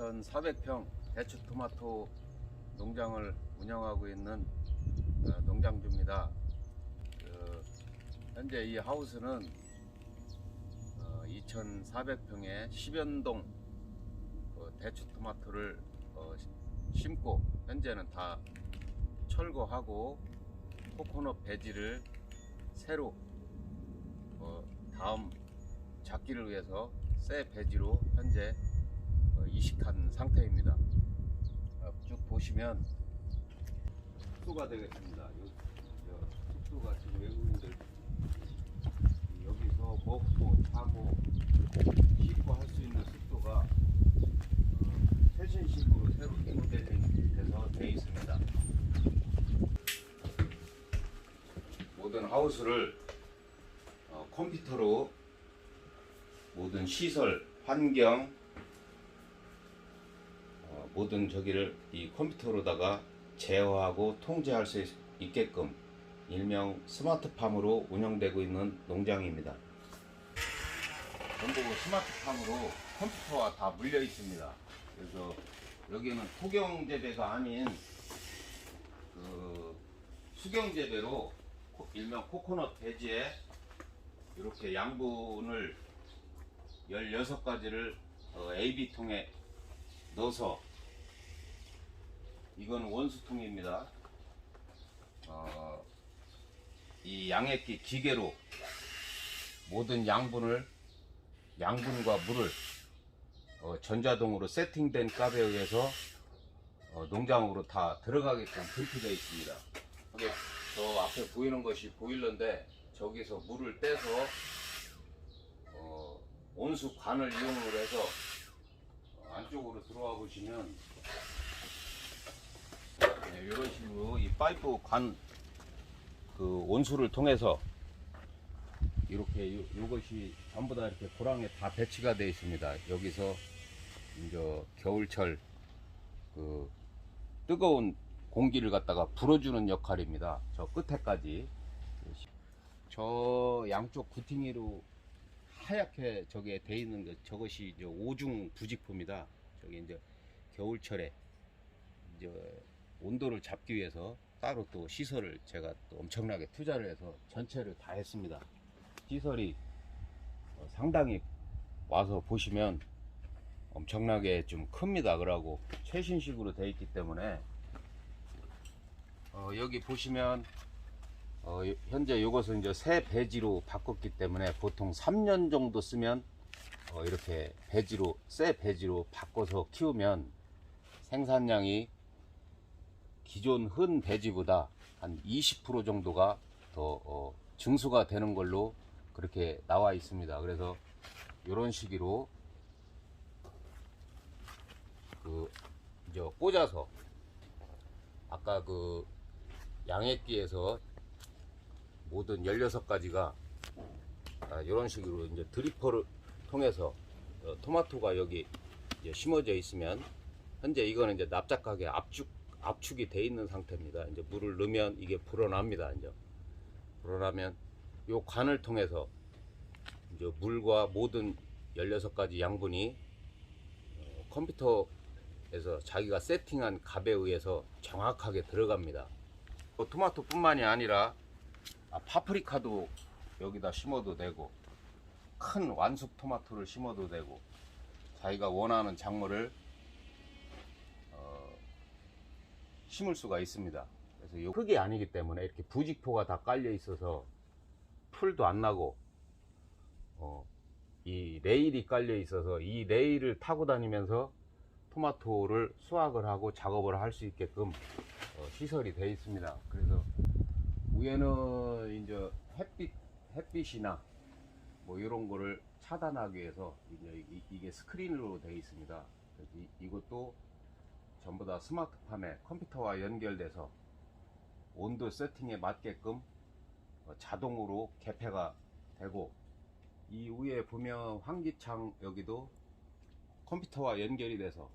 2,400평 대추 토마토 농장을 운영하고 있는 어, 농장주입니다. 그, 현재 이 하우스는 2,400평에 10연동 그 대추 토마토를 어, 시- 심고 현재는 다 철거하고 코코넛 배지를 새로 어, 다음 잡기를 위해서 새 배지로 현재 어, 이식한 상태입니다. 어, 쭉 보시면 숙소가 되겠습니다. 숙소가 지금 외국인들 여기서 먹고 자고 씻고 할 수 있는 숙소가 어, 최신식으로 새로 리모델링돼서 되어 있습니다. 모든 하우스를 어, 컴퓨터로 모든 시설, 환경, 어, 모든 저기를 이 컴퓨터로다가 제어하고 통제할 수 있- 있게끔 일명 스마트팜으로 운영되고 있는 농장입니다. 전부 스마트팜으로 컴퓨터와 다 물려 있습니다. 그래서 여기는 토경 재배가 아닌 그 수경 재배로 코- 일명 코코넛 배지에 이렇게 양분을 16가지를 AB통에 넣어서 이건 원수통입니다. 어, 이 양액기 기계로 모든 양분을 양분과 물을 어, 전자동으로 세팅된 값에 의해서 어, 농장으로 다 들어가게끔 분피되어 있습니다. 저 앞에 보이는 것이 보일러인데 저기서 물을 떼서 어, 온수 관을 이용을 해서 어, 안쪽으로 들어와 보시면 네, 이런 식으로 이 파이프 관 그 온수를 통해서 이렇게 요, 요것이 전부 다 이렇게 고랑에 다 배치가 되어 있습니다. 여기서 이제 겨울철 그 뜨거운 공기를 갖다가 불어주는 역할입니다. 저 끝에까지 저 양쪽 구팅이로 하얗게 저게 돼 있는 것 저것이 이제 오중 부직포입니다. 저기 이제 겨울철에 이제 온도를 잡기 위해서 따로 또 시설을 제가 또 엄청나게 투자를 해서 전체를 다 했습니다. 시설이 어, 상당히 와서 보시면 엄청나게 좀 큽니다. 그러고 최신식으로 되어 있기 때문에 어, 여기 보시면 어, 요- 현재 이것은 이제 새 배지로 바꿨기 때문에 보통 3년 정도 쓰면 어, 이렇게 배지로 새 배지로 바꿔서 키우면 생산량이 기존 흔 배지보다 한 20% 정도가 더 어, 증수가 되는 걸로 그렇게 나와 있습니다. 그래서 이런 식으로 그 이제 꽂아서 아까 그 양액기에서 모든 16가지가 이런 식으로 이제 드리퍼를 통해서 어, 토마토가 여기 심어져 있으면 현재 이거는 이제 납작하게 압축 압축이 돼 있는 상태입니다. 이제 물을 넣으면 이게 불어납니다. 이제 불어나면 요 관을 통해서 이제 물과 모든 16가지 양분이 어, 컴퓨터에서 자기가 세팅한 값에 의해서 정확하게 들어갑니다. 또 토마토뿐만이 아니라 아, 파프리카도 여기다 심어도 되고 큰 완숙 토마토를 심어도 되고 자기가 원하는 작물을 어, 심을 수가 있습니다. 그래서 요 흙이 아니기 때문에 이렇게 부직포가 다 깔려 있어서 풀도 안 나고 어, 이 레일이 깔려 있어서 이 레일을 타고 다니면서 토마토를 수확을 하고 작업을 할 수 있게끔 어, 시설이 되어 있습니다. 그래서 위에는 이제 햇빛 햇빛이나 뭐 이런 거를 차단하기 위해서 이제 이- 이게 스크린으로 되어 있습니다. 이, 이것도 전부 다 스마트팜에 컴퓨터와 연결돼서 온도 세팅에 맞게끔 어, 자동으로 개폐가 되고 이 위에 보면 환기창 여기도 컴퓨터와 연결이 돼서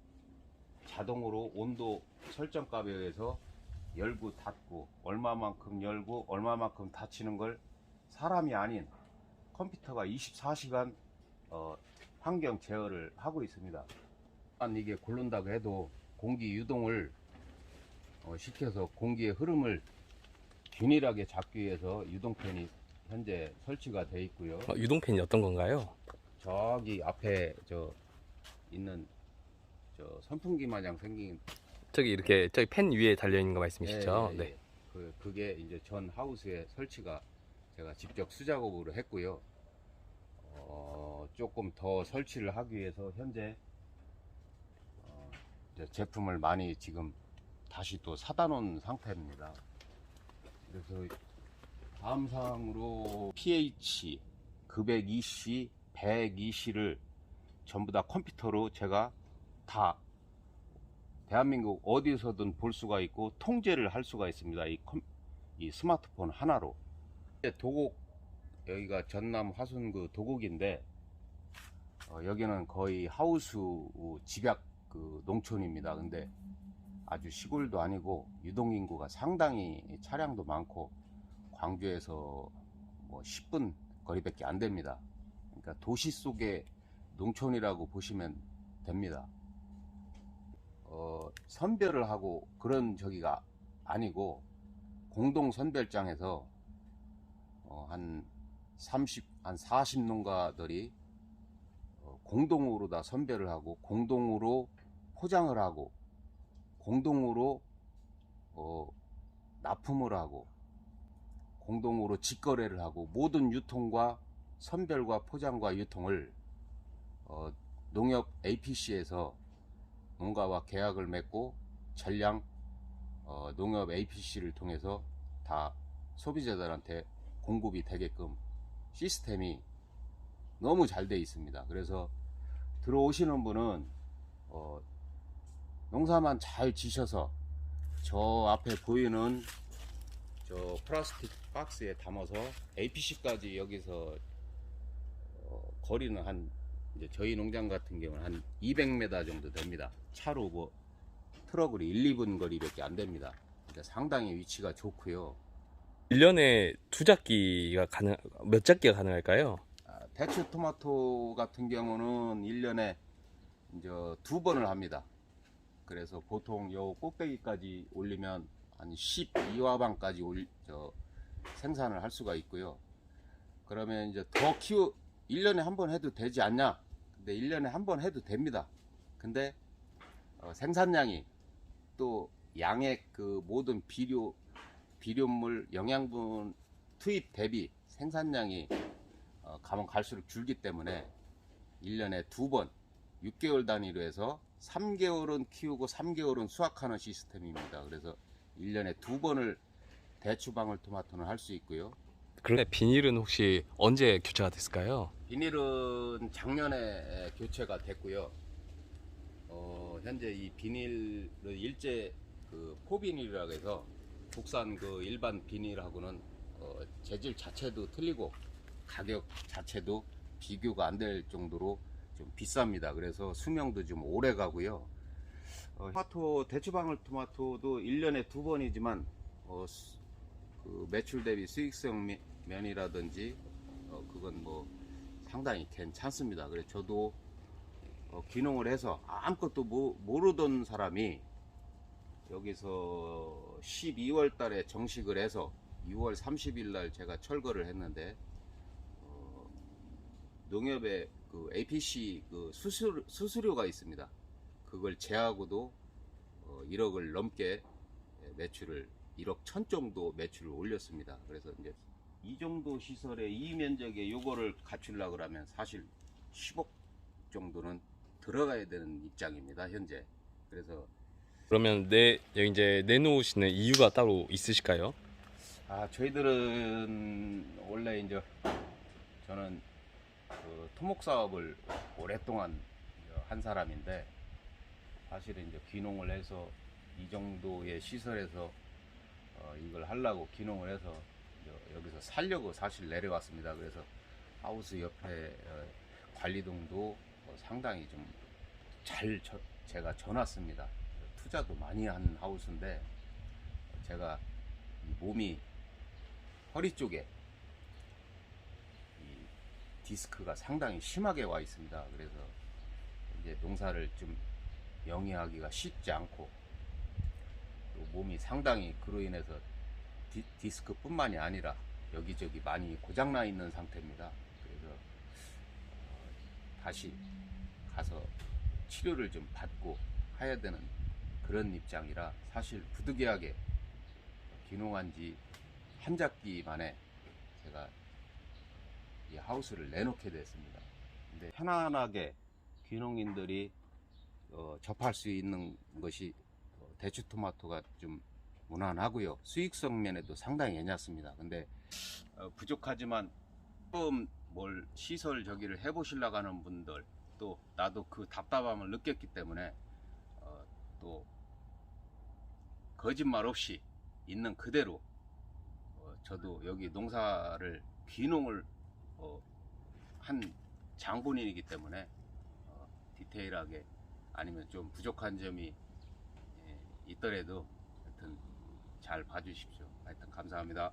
자동으로 온도 설정 값에 의해서 열고 닫고 얼마만큼 열고 얼마만큼 닫히는 걸 사람이 아닌 컴퓨터가 24시간 어, 환경 제어를 하고 있습니다. 한 이게 고른다고 해도 공기 유동을 어, 시켜서 공기의 흐름을 균일하게 잡기 위해서 유동팬이 현재 설치가 돼 있고요. 어, 유동팬이 어떤 건가요? 저기 앞에 저 있는 저 선풍기 마냥 생긴 저기 이렇게 저기 팬 위에 달려 있는 거 말씀이시죠? 예, 예, 네. 예. 그 그게 이제 전 하우스에 설치가 제가 직접 수작업으로 했고요. 어, 조금 더 설치를 하기 위해서 현재 제 제품을 많이 지금 다시 또 사다 놓은 상태입니다. 그래서 다음 사항으로 pH, 급액 EC, 100EC를 전부 다 컴퓨터로 제가 다 대한민국 어디서든 볼 수가 있고 통제를 할 수가 있습니다. 이, 컴, 이 스마트폰 하나로. 도곡 여기가 전남 화순 그 도곡인데 어, 여기는 거의 하우스 집약 그 농촌입니다. 근데 아주 시골도 아니고 유동 인구가 상당히 차량도 많고 광주에서 뭐 10분 거리밖에 안 됩니다. 그러니까 도시 속의 농촌이라고 보시면 됩니다. 어, 선별을 하고 그런 저기가 아니고 공동 선별장에서 어, 한 30, 한 40 농가들이 어, 공동으로 다 선별을 하고 공동으로 포장을 하고 공동으로 어, 납품을 하고 공동으로 직거래를 하고 모든 유통과 선별과 포장과 유통을 어, 농협 APC에서 농가와 계약을 맺고 전량 어, 농협 APC를 통해서 다 소비자들한테 공급이 되게끔 시스템이 너무 잘 돼 있습니다. 그래서 들어오시는 분은 어, 농사만 잘 지셔서 저 앞에 보이는 저 플라스틱 박스에 담아서 APC까지 여기서 어, 거리는 한 이제 저희 농장 같은 경우는 한 200m 정도 됩니다. 차로 뭐 트럭으로 1, 2분 거리밖에 안 됩니다. 그러니까 상당히 위치가 좋고요. 1년에 두 작기가 가능 몇 작기가 가능할까요? 아, 대추 토마토 같은 경우는 1년에 이제 두 번을 합니다. 그래서 보통 요 꼭대기까지 올리면 한 12화방까지 올, 저, 생산을 할 수가 있고요. 그러면 이제 더 키우, 1년에 한 번 해도 되지 않냐? 근데 1년에 한 번 해도 됩니다. 근데 어, 생산량이 또 양액 그 모든 비료, 비료물, 영양분 투입 대비 생산량이 어, 가면 갈수록 줄기 때문에 1년에 두 번, 6개월 단위로 해서 3개월은 키우고 3개월은 수확하는 시스템입니다. 그래서 1년에 두 번을 대추방울 토마토는 할 수 있고요. 그런데 비닐은 혹시 언제 교체가 됐을까요? 비닐은 작년에 교체가 됐고요. 어, 현재 이 비닐은 일제 그 포비닐이라고 해서 국산 그 일반 비닐하고는 어, 재질 자체도 틀리고 가격 자체도 비교가 안 될 정도로 좀 비쌉니다. 그래서 수명도 좀 오래 가고요. 어, 토마토 대추방울 토마토도 1년에 두 번이지만 어, 수- 그 매출 대비 수익성 면- 면이라든지 어, 그건 뭐 상당히 괜찮습니다. 그래서 저도 어, 귀농을 해서 아무것도 모, 모르던 사람이 여기서 12월 달에 정식을 해서 6월 30일 날 제가 철거를 했는데 어, 농협에 그 APC 그 수수료, 수수료가 있습니다. 그걸 제하고도 어, 1억을 넘게 매출을 1억 천 정도 매출을 올렸습니다. 그래서 이제 이 정도 시설에 이 면적에 요거를 갖추려 그러면 사실 10억 정도는 들어가야 되는 입장입니다. 현재. 그래서 그러면 내 이제 내놓으시는 이유가 따로 있으실까요? 아 저희들은 원래 이제 저는 그 토목 사업을 오랫동안 한 사람인데 사실은 이제 귀농을 해서 이 정도의 시설에서 어, 이걸 하려고 귀농을 해서 여- 여기서 살려고 사실 내려왔습니다. 그래서 하우스 옆에 어, 관리동도 어, 상당히 좀 잘 제가 전놨습니다. 투자도 많이 한 하우스인데 제가 이 몸이 허리 쪽에 이 디스크가 상당히 심하게 와 있습니다. 그래서 이제 농사를 좀 영위하기가 쉽지 않고 또 몸이 상당히 그로 인해서 디, 디스크뿐만이 아니라 여기저기 많이 고장나 있는 상태입니다. 그래서 어, 다시 가서 치료를 좀 받고 해야 되는 그런 입장이라 사실 부득이하게 귀농한 지한 작기 만에 제가 이 하우스를 내놓게 됐습니다. 근데 편안하게 귀농인들이 어, 접할 수 있는 것이 어, 대추 토마토가 좀 무난하고요. 수익성 면에도 상당히 괜찮습니다. 근데 어, 부족하지만 처음 뭘 시설 저기를 해보시려고 하는 분들 또 나도 그 답답함을 느꼈기 때문에 어, 또 거짓말 없이 있는 그대로 어, 저도 여기 농사를 귀농을 어, 한 장본인이기 때문에 어, 디테일하게 아니면 좀 부족한 점이 예, 있더라도 하여튼 잘 봐주십시오. 하여튼 감사합니다.